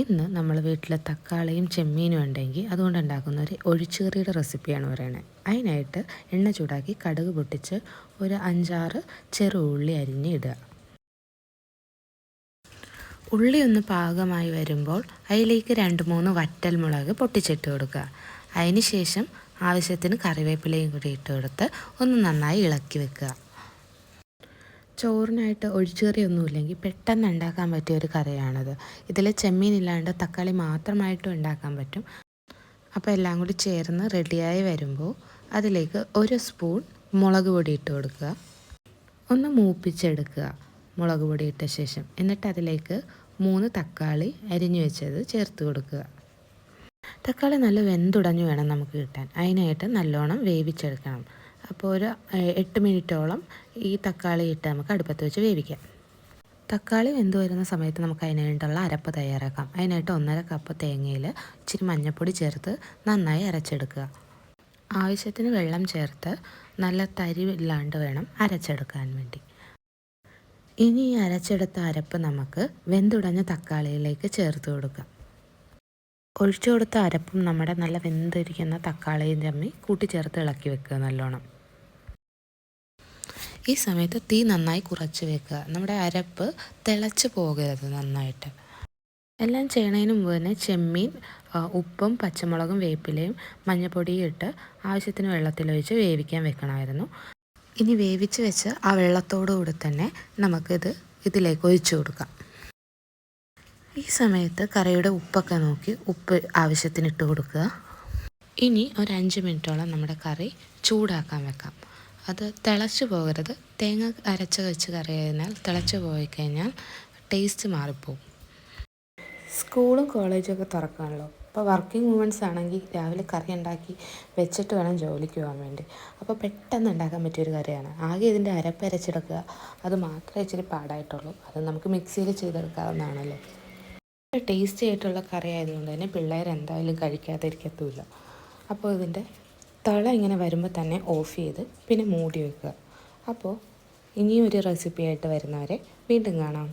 ഇന്ന് നമ്മൾ വീട്ടിൽ തക്കാളിയും ചെമ്മീനും ഉണ്ടെങ്കിൽ അതുകൊണ്ട് ഉണ്ടാക്കുന്ന ഒരു ഒഴിച്ചുകറിയുടെ റെസിപ്പിയാണ് പറയണത് അതിനായിട്ട് എണ്ണ ചൂടാക്കി കടുക് പൊട്ടിച്ച് ഒരു അഞ്ചാറ് ചെറു ഉള്ളി അരിഞ്ഞ് ഇടുക. ഉള്ളി ഒന്ന് പാകമായി വരുമ്പോൾ അതിലേക്ക് രണ്ട് മൂന്ന് വറ്റൽ മുളക് പൊട്ടിച്ചിട്ട് കൊടുക്കുക. അതിന് ശേഷം ആവശ്യത്തിന് കറിവേപ്പിലയും കൂടി ഇട്ട് കൊടുത്ത് ഒന്ന് നന്നായി ഇളക്കി വെക്കുക. ചോറിനായിട്ട് ഒഴിച്ചുകറിയൊന്നും ഇല്ലെങ്കിൽ പെട്ടെന്ന് ഉണ്ടാക്കാൻ പറ്റിയ ഒരു കറിയാണത്. ഇതിൽ ചെമ്മീൻ ഇല്ലാണ്ട് തക്കാളി മാത്രമായിട്ടും ഉണ്ടാക്കാൻ പറ്റും. അപ്പോൾ എല്ലാം കൂടി ചേർന്ന് റെഡിയായി വരുമ്പോൾ അതിലേക്ക് ഒരു സ്പൂൺ മുളക് പൊടി ഇട്ട് കൊടുക്കുക. ഒന്ന് മൂപ്പിച്ചെടുക്കുക മുളക് പൊടി ഇട്ട ശേഷം. എന്നിട്ട് അതിലേക്ക് മൂന്ന് തക്കാളി അരിഞ്ഞു വെച്ചത് ചേർത്ത് കൊടുക്കുക. തക്കാളി നല്ല വെന്തുടഞ്ഞു വേണം നമുക്ക് കിട്ടാൻ. അതിനായിട്ട് നല്ലോണം വേവിച്ചെടുക്കണം. അപ്പോൾ ഒരു എട്ട് മിനിറ്റോളം ഈ തക്കാളി ഇട്ട് നമുക്ക് അടുപ്പത്ത് വെച്ച് വേവിക്കാം. തക്കാളി വെന്ത് വരുന്ന സമയത്ത് നമുക്ക് അതിനായിട്ടുള്ള അരപ്പ് തയ്യാറാക്കാം. അതിനായിട്ട് ഒന്നര കപ്പ് തേങ്ങയിൽ ഇച്ചിരി മഞ്ഞൾപ്പൊടി ചേർത്ത് നന്നായി അരച്ചെടുക്കുക. ആവശ്യത്തിന് വെള്ളം ചേർത്ത് നല്ല തരിവില്ലാണ്ട് വേണം അരച്ചെടുക്കാൻ വേണ്ടി. ഇനി ഈ അരച്ചെടുത്ത അരപ്പ് നമുക്ക് വെന്തുടഞ്ഞ തക്കാളിയിലേക്ക് ചേർത്ത് കൊടുക്കാം. ഒഴിച്ചു കൊടുത്ത അരപ്പും നമ്മുടെ നല്ല വെന്തിരിക്കുന്ന തക്കാളിയും തമ്മിൽ കൂട്ടിച്ചേർത്ത് ഇളക്കി വെക്കുക നല്ലോണം. ഈ സമയത്ത് തീ നന്നായി കുറച്ച് വെക്കുക. നമ്മുടെ അരപ്പ് തിളച്ച് പോകരുത് നന്നായിട്ട്. എല്ലാം ചെയ്യണതിന് മുമ്പ് തന്നെ ചെമ്മീൻ ഉപ്പും പച്ചമുളകും വേപ്പിലയും മഞ്ഞൾപ്പൊടിയും ഇട്ട് ആവശ്യത്തിന് വെള്ളത്തിലൊഴിച്ച് വേവിക്കാൻ വെക്കണമായിരുന്നു. ഇനി വേവിച്ച് വെച്ച് ആ വെള്ളത്തോടുകൂടി തന്നെ നമുക്കിത് ഇതിലേക്ക് ഒഴിച്ചു കൊടുക്കാം. ഈ സമയത്ത് കറിയുടെ ഉപ്പൊക്കെ നോക്കി ഉപ്പ് ആവശ്യത്തിന് ഇട്ട് കൊടുക്കുക. ഇനി ഒരു അഞ്ച് മിനിറ്റോളം നമ്മുടെ കറി ചൂടാക്കാൻ വെക്കാം. അത് തിളച്ചു പോകരുത്. തേങ്ങ അരച്ച് വെച്ച് കറി തിളച്ച് പോയി കഴിഞ്ഞാൽ ടേസ്റ്റ് മാറിപ്പോകും സ്കൂളും കോളേജും ഒക്കെ തുറക്കാണല്ലോ. അപ്പോൾ വർക്കിംഗ് വുമൻസ് ആണെങ്കിൽ രാവിലെ കറി ഉണ്ടാക്കി വെച്ചിട്ട് വേണം ജോലിക്ക് പോകാൻ വേണ്ടി. അപ്പോൾ പെട്ടെന്ന് ഉണ്ടാക്കാൻ പറ്റിയൊരു കറിയാണ്. ആകെ ഇതിന്റെ അരപ്പ് അരച്ചെടുക്കുക അത് മാത്രമേ ഇച്ചിരി പാടായിട്ടുള്ളൂ. അത് നമുക്ക് മിക്സിയിൽ ചെയ്തെടുക്കാവുന്നതാണല്ലോ. ടേസ്റ്റി ആയിട്ടുള്ള കറി ആയതുകൊണ്ട് തന്നെ പിള്ളേർ എന്തായാലും കഴിക്കാതിരിക്കത്തുമില്ല. അപ്പോൾ ഇതിന്റെ തള ഇങ്ങനെ വരുമ്പോൾ തന്നെ ഓഫ് ചെയ്ത് പിന്നെ മൂടി വെക്കുക. അപ്പോൾ ഇനിയും ഒരു റെസിപ്പി ആയിട്ട് വരുന്നവരെ വീണ്ടും കാണാം.